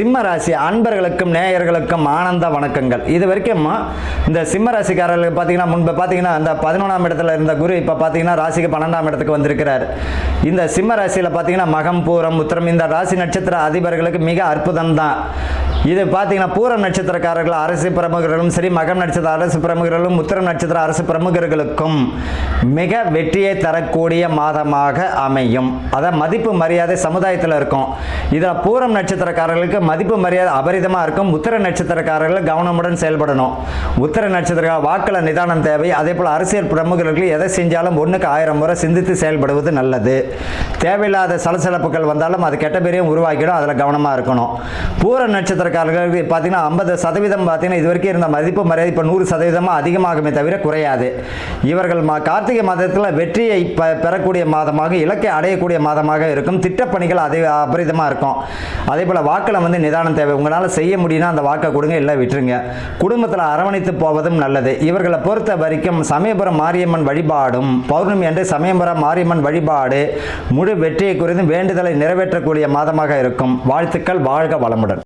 சிம்ம ராசி அன்பர்களுக்கும் நேயர்களுக்கும் ஆனந்த வணக்கங்கள். இது வரைக்கும் இந்த சிம்ம ராசிக்காரர்களுக்கு பார்த்தீங்கன்னா முன்பு பார்த்தீங்கன்னா அந்த பதினொன்றாம் இடத்துல இருந்த குரு இப்போ பார்த்தீங்கன்னா ராசிக்கு பன்னெண்டாம் இடத்துக்கு வந்திருக்கிறார். இந்த சிம்ம ராசியில் பார்த்தீங்கன்னா மகம் பூரம் உத்திரம் இந்த ராசி நட்சத்திர அதிபர்களுக்கு மிக அற்புதம் தான் இது பார்த்தீங்கன்னா பூரம் நட்சத்திரக்காரர்கள் அரசு பிரமுகர்களும் சரி மகம் நட்சத்திர அரசு பிரமுகர்களும் உத்திரம் நட்சத்திர அரசு பிரமுகர்களுக்கும் மிக வெற்றியை தரக்கூடிய மாதமாக அமையும். அதான் மதிப்பு மரியாதை சமுதாயத்தில் இருக்கும். இதில் பூரம் நட்சத்திரக்காரர்களுக்கு மதிப்பு மரியாதை அபரிதமாக இருக்கும். உத்திர நட்சத்திரக்காரர்கள் கவனமுடன் செயல்படணும். உத்திர நட்சத்திரக்கார வாக்கில் நிதானம் தேவை. அதே போல் அரசியல் பிரமுகர்களுக்கு எதை செஞ்சாலும் ஒன்றுக்கு ஆயிரம் முறை சிந்தித்து செயல்படுவது நல்லது. தேவையில்லாத சலசலப்புகள் வந்தாலும் அது கெட்ட பேரையும் உருவாக்கிடும் அதில் கவனமாக இருக்கணும். பூர நட்சத்திரக்காரர்களுக்கு பார்த்தீங்கன்னா ஐம்பது சதவீதம் பார்த்தீங்கன்னா இது வரைக்கும் இருந்த மதிப்பு மரியாதை இப்போ நூறு சதவீதமாக அதிகமாகுமே தவிர குறையாது. இவர்கள் மா கார்த்திகை மாதத்தில் வெற்றியை ப பெறக்கூடிய மாதமாக இலக்கை அடையக்கூடிய மாதமாக இருக்கும். திட்டப்பணிகள் அதே அபரிதமாக இருக்கும். அதே போல் வாக்கில் வந்து நிதானம் தேவை. உங்களால் செய்ய முடியும்னா அந்த வாக்கை கொடுங்க இல்லை விட்டுருங்க. குடும்பத்தில் அரவணைத்து போவதும் நல்லது. இவர்களை பொறுத்த வரைக்கும் சமயபுரம் மாரியம்மன் வழிபாடும் பௌர்ணமி அன்று சமயபுரம் மாரியம்மன் வழிபாடு முழு வெற்றியை குறித்து வேண்டுதலை நிறைவேற்றக்கூடிய மாதமாக இருக்கும். வாழ்த்துக்கள். வாழ்க வளமுடன்.